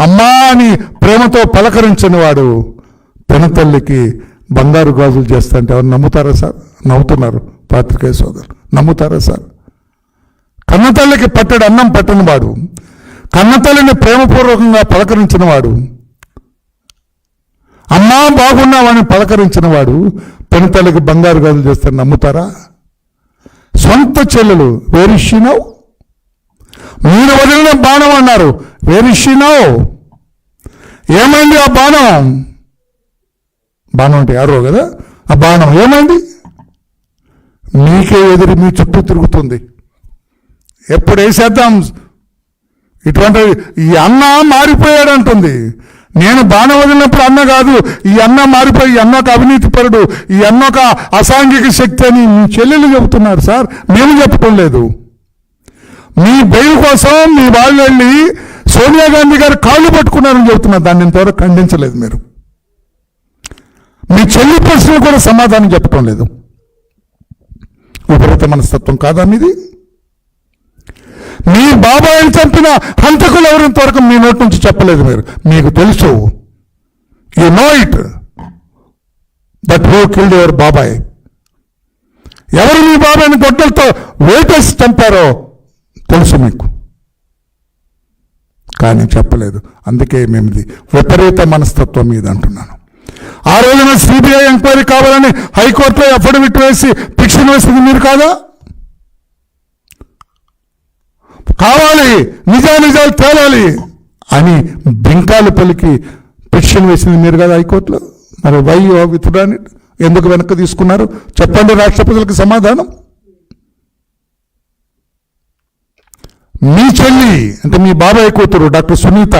అమ్మా అని ప్రేమతో పలకరించని వాడు పెనతల్లికి బంగారు గాజులు చేస్తాంటే ఎవరు నమ్ముతారా సార్? నవ్వుతున్నారు పాత్రికేయ సోదరు నమ్ముతారా సార్? కన్నతల్లికి పట్టడు అన్నం పట్టని వాడు. కన్నతల్లిని ప్రేమపూర్వకంగా పలకరించిన వాడు. అమ్మా బాగున్నావని పలకరించిన వాడు పెనతల్లికి బంగారు గాజులు చేస్తాను నమ్ముతారా? సొంత చెల్లెలు వేరిషినవ్ మీరు వదిలిన బాణం అన్నారు. వేరిషినో ఏమైంది ఆ బాణం? బాణం అంటే యారో కదా? ఆ బాణం ఏమైంది? మీకే ఎదురు మీ చుట్టూ తిరుగుతుంది. ఎప్పుడు వేసేద్దాం? ఇటువంటి ఈ అన్న మారిపోయాడు అంటుంది. నేను బాణ వదిలినప్పుడు అన్న కాదు ఈ అన్న మారిపోయి ఈ అన్న ఒక అవినీతి పరుడు ఈ అన్న ఒక అసాంఘిక శక్తి అని మీ చెల్లెలు చెబుతున్నారు సార్. మేము చెప్పడం లేదు మీ బెయిల్ కోసం మీ వాళ్ళు వెళ్ళి సోనియా గాంధీ గారు కాళ్ళు పట్టుకున్నారని చెబుతున్నారు. దాన్ని ఇంతవరకు ఖండించలేదు మీరు. మీ చెల్లి ప్రశ్నలు కూడా సమాధానం చెప్పడం లేదు. విపరీత మనస్తత్వం కాదా మీది? మీ బాబాయిని చంపిన హంతకులు ఎవరు ఇంతవరకు మీ నోటి నుంచి చెప్పలేదు మీరు? మీకు తెలుసు. You know it that who killed your బాబాయ్? ఎవరు మీ బాబాయిని గొడ్డలతో వేటేసి చంపారో? తెలుసు మీకు. కానీ చెప్పలేదు. అందుకే మేము ఇది విపరీత మనస్తత్వం మీద అంటున్నాను. ఆ రోజున సిబిఐ ఎంక్వైరీ కావాలని హైకోర్టులో అఫిడవిట్ వేసి పిక్షన్ వేసింది మీరు కాదా? కావాలి నిజానిజాలు తేలాలి అని బింకాలు పలికి పిటిషన్ వేసింది మీరు కదా హైకోర్టులో? మరి వై విత్డ్రాని ఎందుకు వెనక్కి తీసుకున్నారు? చెప్పండి రాష్ట్ర ప్రజలకు సమాధానం. మీ చెల్లి అంటే మీ బాబాయ్ కూతురు డాక్టర్ సునీత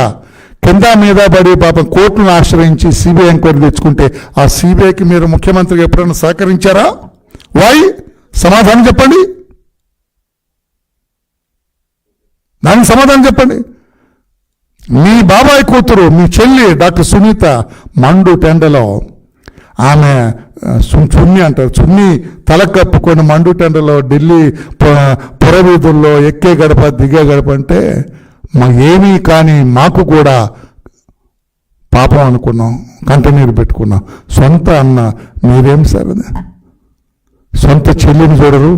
కింద మీద పడి పాపం కోర్టును ఆశ్రయించి సిబిఐ ఎంక్వైరీ తెచ్చుకుంటే ఆ సిబిఐకి మీరు ముఖ్యమంత్రికి ఎప్పుడైనా సహకరించారా? వై సమాధానం చెప్పండి. దానికి సమాధానం చెప్పండి. మీ బాబాయ్ కూతురు మీ చెల్లి డాక్టర్ సునీత మండు టెండలో ఆమె చున్నీ చున్ని అంటారు. చున్ని తల కప్పుకొని మండు టెండలో ఢిల్లీ పురవీధుల్లో ఎక్కే గడప దిగే గడప అంటే మా ఏమీ కానీ మాకు కూడా పాపం అనుకున్నాం కంటనీరు పెట్టుకున్నాం. సొంత అన్న మీరేం సార్ అది? సొంత చెల్లిని చూడరు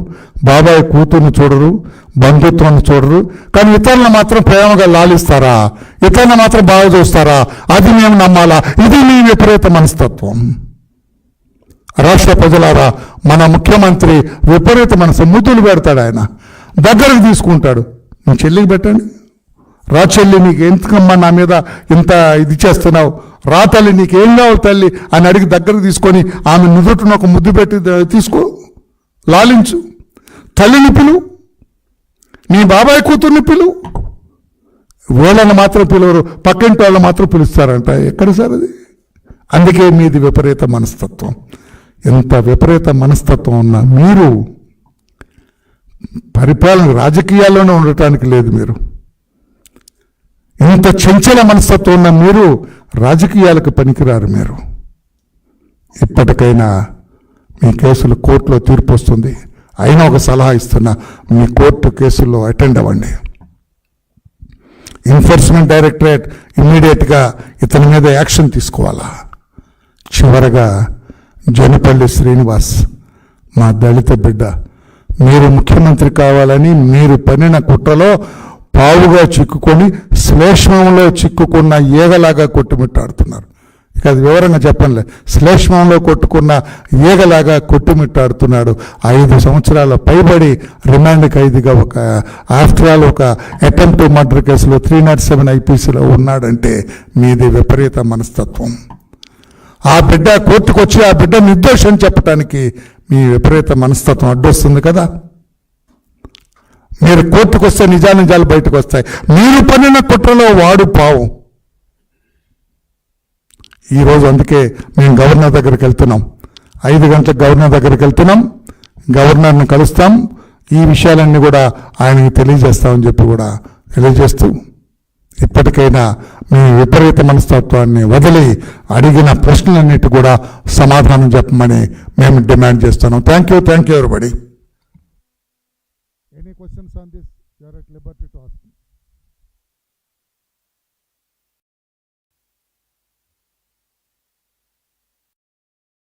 బాబాయ్ కూతుర్ని చూడరు బంధుత్వాన్ని చూడరు కానీ ఇతరులను మాత్రం ప్రేమగా లాలిస్తారా? ఇతరులను మాత్రం బాగా చూస్తారా? అది మేము నమ్మాలా? ఇది మీ విపరీత మనస్తత్వం. రాష్ట్ర ప్రజలారా మన ముఖ్యమంత్రి విపరీత మనసు ముద్దులు పెడతాడు ఆయన. దగ్గరకు తీసుకుంటాడు. నువ్వు చెల్లికి పెట్టండి. రా చెల్లి నీకు ఎందుకమ్మా నా మీద ఇంత ఇది చేస్తున్నావు? రా తల్లి నీకు ఏం కావాలి తల్లి? అని అడిగి దగ్గరకు తీసుకొని ఆమె నుదుటిన ఒక ముద్దు పెట్టి తీసుకో లాలించు. తల్లిని పిలువు నీ బాబాయ్ కూతుర్ని పిలువు వీళ్ళని మాత్రం పిలవరు పక్కింటి వాళ్ళని మాత్రం పిలుస్తారంట. ఎక్కడ సార్ అది? అందుకే మీది విపరీత మనస్తత్వం. ఎంత విపరీత మనస్తత్వం ఉన్న మీరు పరిపాలన రాజకీయాల్లోనే ఉండటానికి లేదు మీరు. ఇంత చంచల మనస్తత్వం ఉన్న మీరు రాజకీయాలకు పనికిరారు మీరు. ఇప్పటికైనా మీ కేసులు కోర్టులో తీర్పు వస్తుంది. అయినా ఒక సలహా ఇస్తున్నా మీ కోర్టు కేసుల్లో అటెండ్ అవ్వండి. ఎన్ఫోర్స్మెంట్ డైరెక్టరేట్ ఇమ్మీడియట్గా ఇతని మీద యాక్షన్ తీసుకోవాలా? చివరగా జనపల్లి శ్రీనివాస్ మా దళిత బిడ్డ మీరు ముఖ్యమంత్రి కావాలని మీరు పనిన కుట్రలో పావుగా చిక్కుకొని శ్లేష్మంలో చిక్కుకున్న ఈగలాగా కొట్టుమిట్టాడుతున్నారు. ఇక అది వివరంగా చెప్పండి శ్లేష్మంలో కొట్టుకున్న ఈగలాగా కొట్టుమిట్టాడుతున్నాడు. ఐదు సంవత్సరాల పైబడి రిమాండ్ ఖైదీగా ఒక ఆఫ్టర్ ఆల్ ఒక అటెంప్ట్ మర్డర్ కేసులో త్రీ నాట్ సెవెన్ ఐపీసీలో ఉన్నాడంటే మీది విపరీత మనస్తత్వం. ఆ బిడ్డ కోర్టుకు వచ్చి ఆ బిడ్డ నిర్దోషం చెప్పడానికి మీ విపరీత మనస్తత్వం అడ్డొస్తుంది కదా. మీరు కోర్టుకు వస్తే నిజానిజాలు బయటకు వస్తాయి మీరు పనిన కుట్రలో వాడు పావు. ఈరోజు అందుకే మేము గవర్నర్ దగ్గరికి వెళ్తున్నాం. ఐదు గంటలకు గవర్నర్ దగ్గరికి వెళ్తున్నాం. గవర్నర్ని కలుస్తాం. ఈ విషయాలన్నీ కూడా ఆయనకి తెలియజేస్తామని చెప్పి కూడా తెలియజేస్తూ ఇప్పటికైనా మీ విపరీత మనస్తత్వాన్ని వదిలి అడిగిన ప్రశ్నలన్నిటి కూడా సమాధానం చెప్పమని మేము డిమాండ్ చేస్తున్నాం. Thank you thank you everybody any questions on this you're at liberty to ask